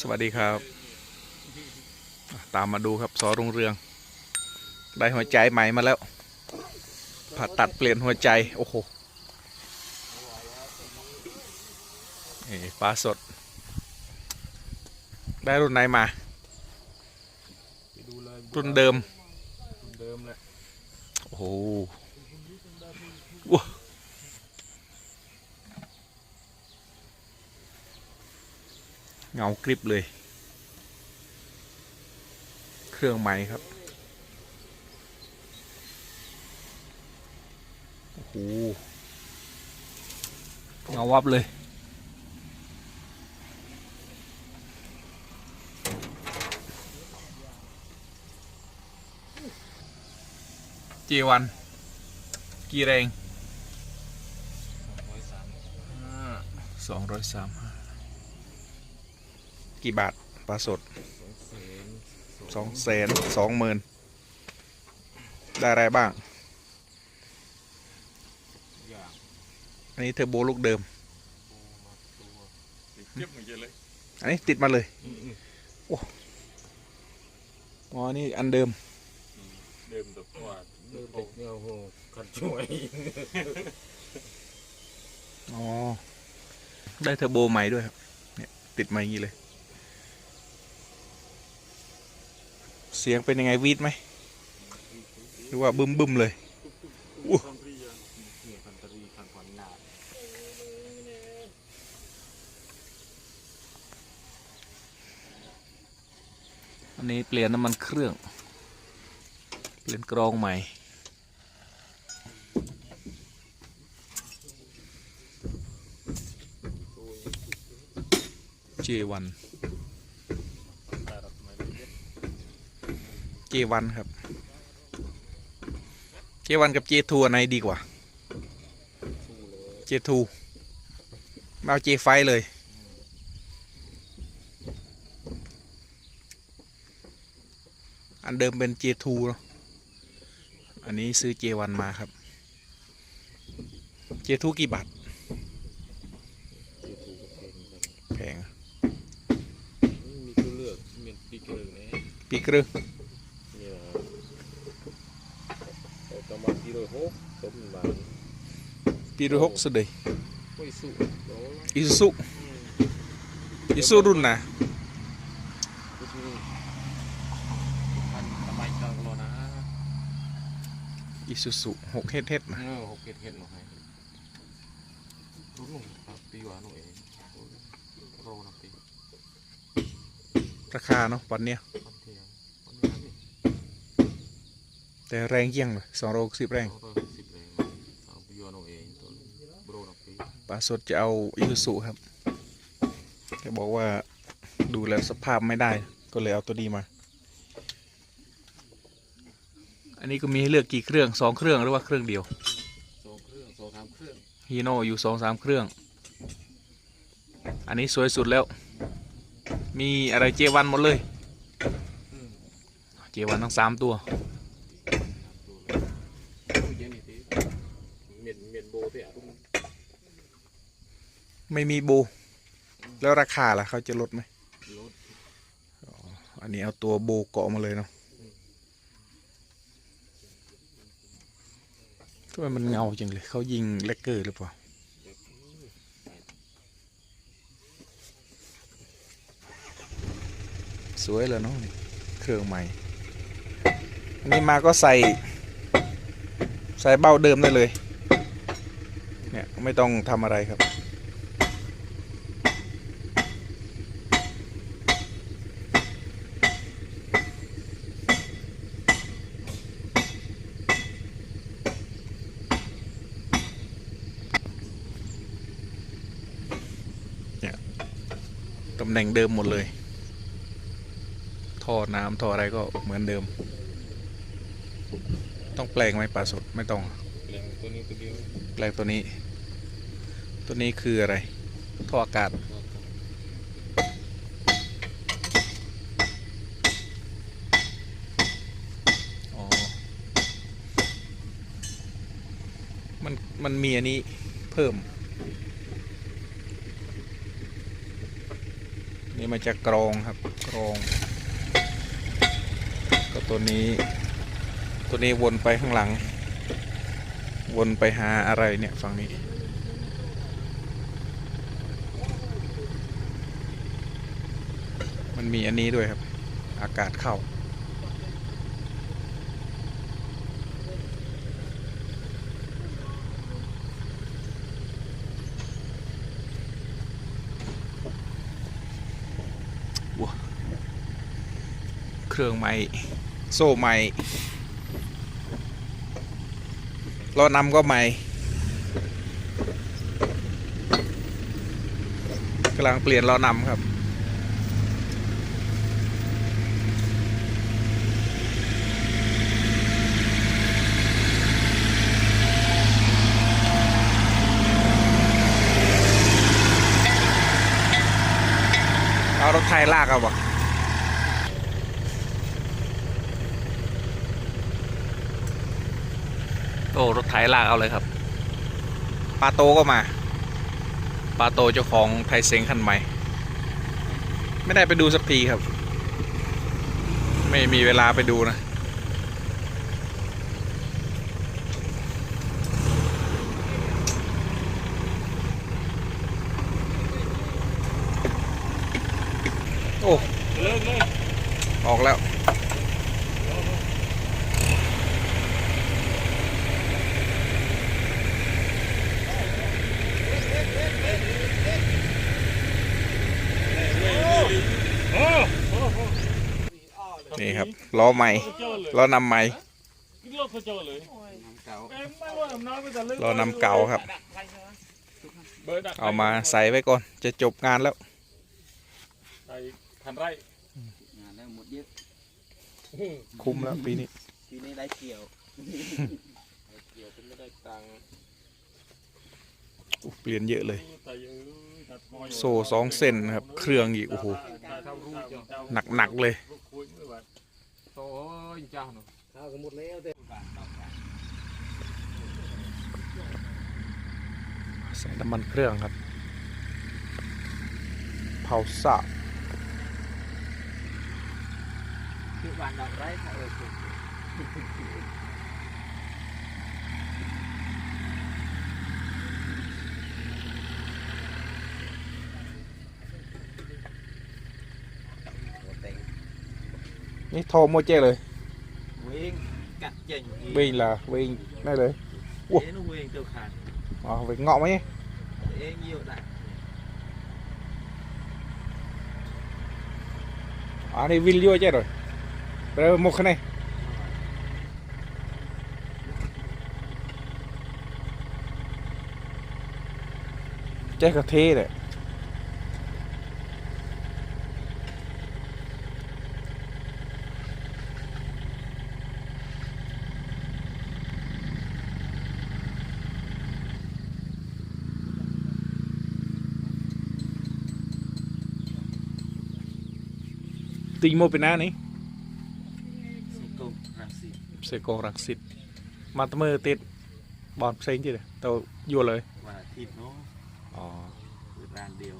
สวัสดีครับ ตามมาดูครับสอรุ่งเรือง ได้หัวใจใหม่มาแล้วผ่าตัดเปลี่ยนหัวใจ โอ้โหนี่ปลาสด ได้รุ่นไหนมาไปดูเลยรุ่นเดิม รุ่นเดิมแหละโอ้โห เงากริบเลย เครื่องใหม่ครับ โอ้โห เงาวับเลยเจวันกี่แรงสองร้อยสามห้า กี่บาทปลาสดสองแสนสองแสนสองหมื่นได้อะไรบ้างอย่างอันนี้เทอร์โบลูกเดิมตัวเก็บเหมือนกันเลยอันนี้ติดมาเลยอืมอ๋อนี่อันเดิม เดิมตัวกว่าเดิมเด็กเนี่ยโอ้โหขันช่วย อ๋อ ได้เทอร์โบใหม่ด้วยครับ เนี่ย ติดมาอย่างนี้เลย เสียงเป็นยังไงวีดไหมหรือว่าบึมบึมๆเลยอันนี้เปลี่ยนน้ำมันเครื่อง เปลี่ยนกรองใหม่ J1 แต่เราไม่ได้เก็บ J1 ครับ J1 กับ J2 อันไหนดีกว่าสู้เลย J2 มาเอา J5 เลย อันเดิมเป็น J2 เนอะอันนี้ซื้อ J1 มาครับ J2 กี่บาทเจ็ดถูกกับเพลงกันแพงอะมีตัวเลือกมีปีกเลือกเนี่ยปีครึ่ง นี่นะเอาตะมันกิโลหกต้มบาน ปีร้อยหกสุดเลยไม่สู้โอ้อิซูซุอิซูรุ่นนะก็คือพันทำไมจังรอนะอิซูซุหกเฮ็ดเฮ็ดนะเออหกเห็ดเห็ดหน่อยรู้หนุ่มครับปีหวานหนูเองโรนะปีราคาเนาะวันเนี้ยวันเที่ยงวันนี้นี่แต่แรงเยี่ยงเลยสองร้อยสิบแรง ปีปลาสดจะเอาอิซูซุครับแกบอกว่าดูแล้วสภาพไม่ได้ก็เลยเอาตัวนี้มา อันนี้ก็มีให้เลือกกี่เครื่องสองเครื่องหรือว่าเครื่องเดียวสองเครื่องสองสามเครื่องฮีโน่อยู่สองสามเครื่อง อันนี้สวยสุดแล้ว มีอะไรเจวันหมดเลยอืมเจวันทั้งสามตัวสามตัวเลยโอ้ยเย็นนี่ตีเมียนเมียนโบเตะรุ่ง ไม่มีโบแล้วราคาล่ะเขาจะลดไหมรถอันนี้เอาตัวโบเกาะมาเลยเนาะทำไมมันเงาจังเลย เขายิงเลกเกอร์หรือเปล่า สวยเลยเนาะเครื่องใหม่ อันนี้มาก็ใส่ ใส่เบ้าเดิมได้เลย เนี่ย ไม่ต้องทำอะไรครับ ตำแหน่งเดิมหมดเลย ท่อน้ำท่ออะไรก็เหมือนเดิม ต้องแปลงไหมปลาสดไม่ต้องแรงตัวนี้ตัวเดียวแปลงตัวนี้ ตัวนี้คืออะไร ท่ออากาศมัน มันมีอันนี้เพิ่ม นี่มาจากกรองครับกรอง ก็ตัวนี้ ตัวนี้วนไปข้างหลัง วนไปหาอะไรเนี่ยฝั่งนี้มันมีอันนี้ด้วยครับ อากาศเข้า เครื่องไม้โซ่ไม้ล้อนำก็ไม้กำลังเปลี่ยนล้อนำครับ เอารถไทยลากเอาบ่โอ้รถไถลากเอาเลยครับปาโตก็มาปาโตเจ้าของไทยเซ็งคันใหม่ ไม่ได้ไปดูสักทีครับ ไม่มีเวลาไปดูนะ โอ้ เลิกเลย ออกแล้วโอ้นี่ครับล้อใหม่เจอเลยล้อนำใหม่กินรถเขาเจอเลยน้ำเก่าเอ็มไม่ว่าน้ำไม่แต่เลิกล้อนำเก่าครับเบอร์ดักเอามาใส่ไว้ก่อนจะจบงานแล้วใส่คันไร่งานได้หมดเยอะคุ้มแล้วปีนี้ ปีนี้ได้เกี่ยวเกี่ยวเป็นไม่ได้ตังค์อู้เปลี่ยนเยอะเลยแต่ยังตัดคออยู่โซ่สองเส้นนะครับ เครื่องอีก โอ้โหได้เท่ารูปเจ้าหนักหนักๆเลยลูกคุยไม่ไหวโตยเจ้าหนูข้าวก็หมดแล้วแต่ใส่น้ำมันเครื่องครับ เผาสะ คือวันดอกไร้ค่ะเออคือนี่โทรโมเจเลย วิ่งกัดเจ๋งวิ่ง là วิ่งได้เลยเอ๊ะนู่นวิ่งตัวขาดอ๋อวิ่งเงาะไหมเอ๊ะเยี่ยวได้อ๋อนี่วิ่งเลี้ยวเจ๊ rồi ត្រូវមុខនេះចេះក៏ទេដែរទិញមកពីណានេះ សេកងរកស៊ីតមកមើលទៀតបនផ្សេងទៀតទៅយល់ហើយបាទទីនោះអូវាបានដៀវ